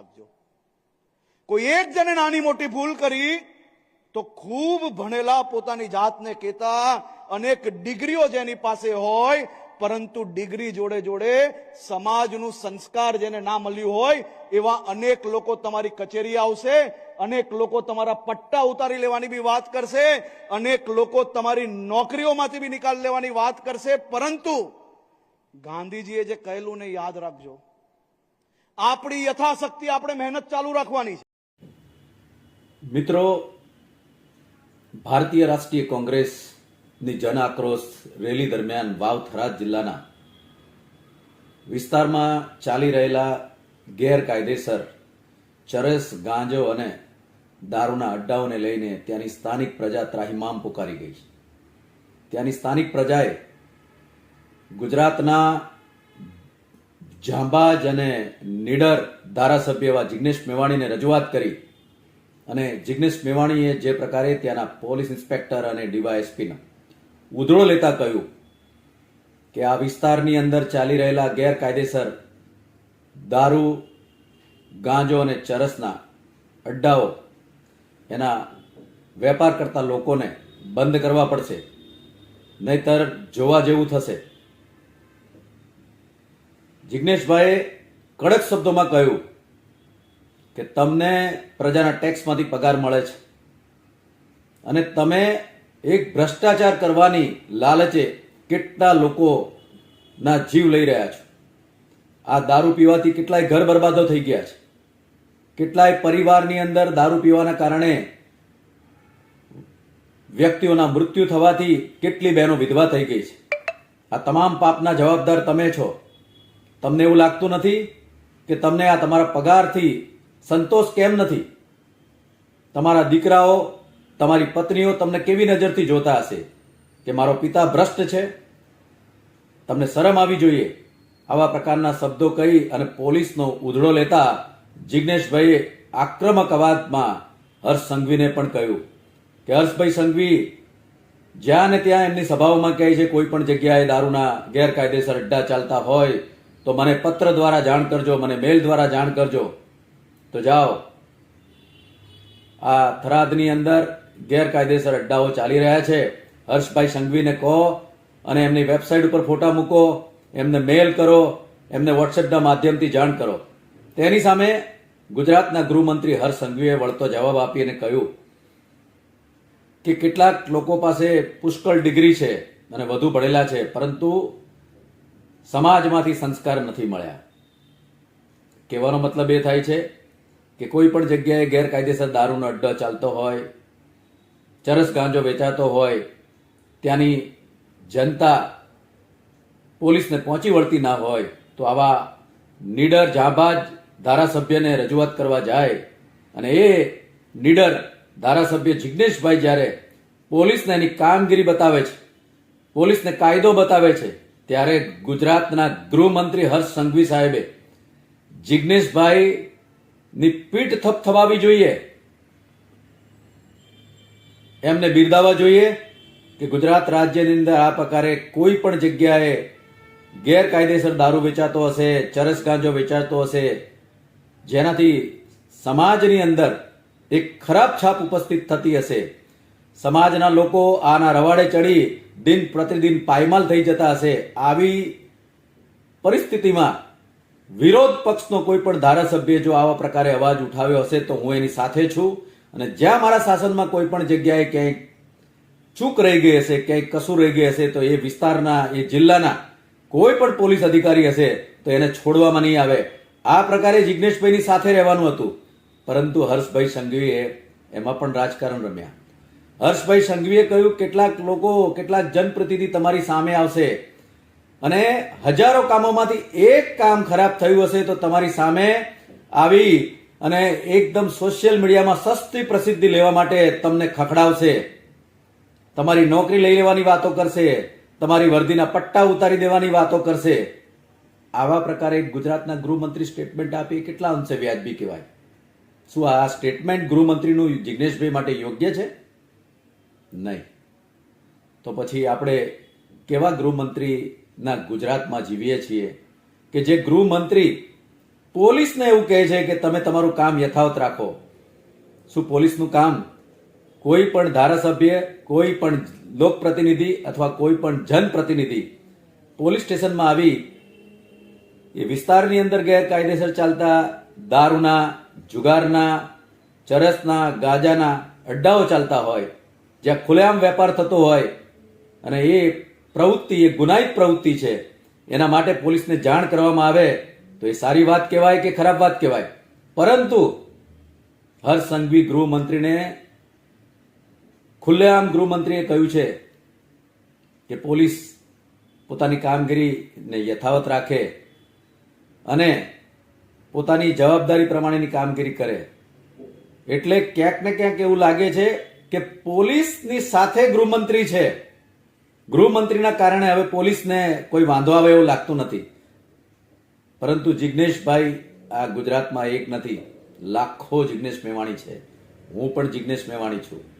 રાખજો કોઈ એક જણે નાની મોટી ભૂલ કરી, તો ખૂબ ભણેલા પોતાની જાતને કહેતા અનેક ડિગ્રીઓ જેની પાસે હોય, પરંતુ ડિગ્રી જોડે જોડે સમાજનું સંસ્કાર જેને ના મળ્યું હોય, એવા અનેક લોકો તમારી કચેરી આવશે, અનેક લોકો તમારા પટ્ટા ઉતારી લેવાની બી વાત કરશે, અનેક લોકો તમારી નોકરીઓમાંથી બી નિકાલ લેવાની વાત કરશે, પરંતુ ગાંધીજીએ જે કહેલું ને યાદ રાખજો. આપણી યથાશક્તિ આપણે મહેનત ચાલુ રાખવાની છે. મિત્રો, ભારતીય રાષ્ટ્રીય કોંગ્રેસની જન આક્રોશ રેલી દરમિયાન વાવ થરાદ જિલ્લાના વિસ્તારમાં ચાલી રહેલા ગેરકાયદેસર ચરસ, ગાંજો અને દારૂના અડ્ડાઓને લઈને ત્યાંની સ્થાનિક પ્રજા ત્રાહિમામ પુકારી ગઈ છે. ત્યાંની સ્થાનિક પ્રજાએ ગુજરાતના જાંબાજ અને નીડર ધારાસભ્ય એવા જિગ્નેશ મેવાણીને રજૂઆત કરી અને જિગ્નેશ મેવાણીએ જે પ્રકારે ત્યાંના પોલીસ ઇન્સ્પેક્ટર અને ડીવાયએસપીનો ઉધળો લેતા કહ્યું કે આ વિસ્તારની અંદર ચાલી રહેલા ગેરકાયદેસર દારૂ, ગાંજો અને ચરસના અડ્ડાઓ એના વેપાર કરતા લોકોને બંધ કરવા પડશે. નહીતર જોવા જેવું થશે. જિગ્નેશભાઈએ કડક શબ્દોમાં કહ્યું કે તમને પ્રજાના ટેક્સમાંથી પગાર મળે છે. અને તમે એક ભ્રષ્ટાચાર કરવાની લાલચે કેટલા લોકોના જીવ લઈ રહ્યા છો. આ દારૂ પીવાથી કેટલાય ઘર બરબાદો થઈ ગયા છે. કેટલાય પરિવારની અંદર દારૂ પીવાના કારણે વ્યક્તિઓના મૃત્યુ થવાથી કેટલી બહેનો વિધવા થઈ ગઈ છે. આ તમામ પાપના જવાબદાર તમે છો. તમને એવું લાગતું નથી કે તમને આ તમારા પગારથી સંતોષ કેમ નથી? તમારા દીકરાઓ, તમારી પત્નીઓ તમને કેવી નજરથી જોતા હશે કે મારો પિતા ભ્રષ્ટ છે? તમને શરમ આવી જોઈએ આવા પ્રકારના શબ્દો કહી અને પોલીસનો ઉધડો લેતા જિજ્ઞેશભાઈએ આક્રમક અવાજમાં હર્ષ સંઘવીને પણ કહ્યું કે હર્ષભાઈ સંઘવી, જ્યાં ને ત્યાં એમની સભાઓમાં કહે છે, કોઈ પણ જગ્યાએ દારૂના ગેરકાયદેસર અડ્ડા ચાલતા હોય તો મને પત્ર દ્વારા જાણ કરજો, મને મેલ દ્વારા જાણ કરજો. તો જાઓ. આ થરાદની અંદર ગેરકાયદેસર અડ્ડાઓ ચાલી રહ્યા છે. હર્ષભાઈ સંઘવીને કહો અને એમની વેબસાઇટ ઉપર ફોટા મૂકો, એમને મેલ કરો, એમને વોટ્સએપના માધ્યમથી જાણ કરો. તેની સામે ગુજરાતના ગૃહમંત્રી હર્ષ સંઘવીએ વળતો જવાબ આપી અને કહ્યું કે કેટલાક લોકો પાસે પુષ્કળ ડિગ્રી છે અને વધુ ભણેલા છે, પરંતુ સમાજમાંથી સંસ્કાર નથી મળ્યા. કહેવાનો મતલબ એ થાય છે કે કોઈ પણ જગ્યાએ ગેરકાયદેસર દારૂનો અડ્ડો ચાલતો હોય, ચરસ ગાંજો વેચાતો હોય, ત્યાંની જનતા પોલીસને પહોંચી વળતી ના હોય, તો આવા નીડર, જાબાજ ધારાસભ્યને રજૂઆત કરવા જાય અને એ નીડર ધારાસભ્ય જિગ્નેશભાઈ જ્યારે પોલીસને એની કામગીરી બતાવે છે, પોલીસને કાયદો બતાવે છે ત્યારે ગુજરાતના ગૃહમંત્રી હર્ષ સંઘવી સાહેબે જિજ્ઞેશભાઈની પીઠ થપથપાવી જોઈએ. એમને બિરદાવવા જોઈએ કે ગુજરાત રાજ્યની અંદર આ પ્રકારે કોઈ પણ જગ્યાએ ગેરકાયદેસર દારૂ વેચાતો હશે, ચરસ ગાંજો વેચાતો હશે, જેનાથી સમાજની અંદર એક ખરાબ છાપ ઉપસ્થિત થતી હશે. સમાજના લોકો આના રવાડે ચડી દિન પ્રતિદિન પાયમાલ થઈ જતા હશે. આવી પરિસ્થિતિમાં વિરોધ પક્ષનો કોઈ પણ ધારાસભ્ય જો આવા પ્રકારે અવાજ ઉઠાવ્યો હશે તો હું એની સાથે છું. અને જ્યાં મારા શાસનમાં કોઈ પણ જગ્યાએ ક્યાંય ચૂક રહી ગઈ હશે, ક્યાંય કશું રહી ગઈ હશે, તો એ વિસ્તારના, એ જિલ્લાના કોઈ પણ પોલીસ અધિકારી હશે તો એને છોડવામાં નહીં આવે. આ પ્રકારે જિગ્નેશભાઈની સાથે રહેવાનું હતું. પરંતુ હર્ષભાઈ સંઘવીએ એમાં પણ રાજકારણ રમ્યા. હર્ષભાઈ સંઘવીએ કહ્યું, કેટલાક લોકો, કેટલાક જનપ્રતિનિધિ તમારી સામે આવશે અને હજારો કામોમાંથી એક કામ ખરાબ થયું હશે તો તમારી સામે આવી અને એકદમ સોશિયલ મીડિયામાં સસ્તી પ્રસિદ્ધિ લેવા માટે તમને ખખડાવશે. તમારી નોકરી લઈ લેવાની વાતો કરશે, તમારી વર્દીના પટ્ટા ઉતારી દેવાની વાતો કરશે. આવા પ્રકારે ગુજરાતના ગૃહમંત્રી સ્ટેટમેન્ટ આપી, કેટલા અંશે વ્યાજબી કહેવાય? શું આ સ્ટેટમેન્ટ ગૃહમંત્રીનું જિગ્નેશભાઈ માટે યોગ્ય છે? નહીં. તો પછી આપણે કેવા ગૃહમંત્રીના ગુજરાતમાં જીવીએ છીએ કે જે ગૃહમંત્રી પોલીસને એવું કહે છે કે તમે તમારું કામ યથાવત રાખો. શું પોલીસનું કામ કોઈ પણ ધારાસભ્ય, કોઈ પણ લોકપ્રતિનિધિ અથવા કોઈ પણ જનપ્રતિનિધિ પોલીસ સ્ટેશનમાં આવી એ વિસ્તારની અંદર ગેરકાયદેસર ચાલતા દારૂના, જુગારના, ચરસના, ગાજાના અડ્ડાઓ ચાલતા હોય જ્યાં ખુલ્લેઆમ વેપાર થતો હોય અને એ પ્રવૃત્તિ, એ ગુનાહિત પ્રવૃત્તિ છે, એના માટે પોલીસને જાણ કરવામાં આવે તો એ સારી વાત કહેવાય કે ખરાબ વાત કહેવાય? પરંતુ હર્ષ સંઘવી ગૃહમંત્રીને ખુલ્લેઆમ ગૃહમંત્રીએ કહ્યું છે કે પોલીસ પોતાની કામગીરીને યથાવત રાખે અને પોતાની જવાબદારી પ્રમાણેની કામગીરી કરે. એટલે ક્યાંક ને ક્યાંક એવું લાગે છે કે પોલીસની સાથે ગૃહમંત્રી છે. ગૃહમંત્રીના કારણે હવે પોલીસને કોઈ વાંધો આવે એવું લાગતું નથી. પરંતુ જિજ્ઞેશભાઈ આ ગુજરાતમાં એક નથી. લાખો જિજ્ઞેશ મેવાણી છે. હું પણ જિજ્ઞેશ મેવાણી છું.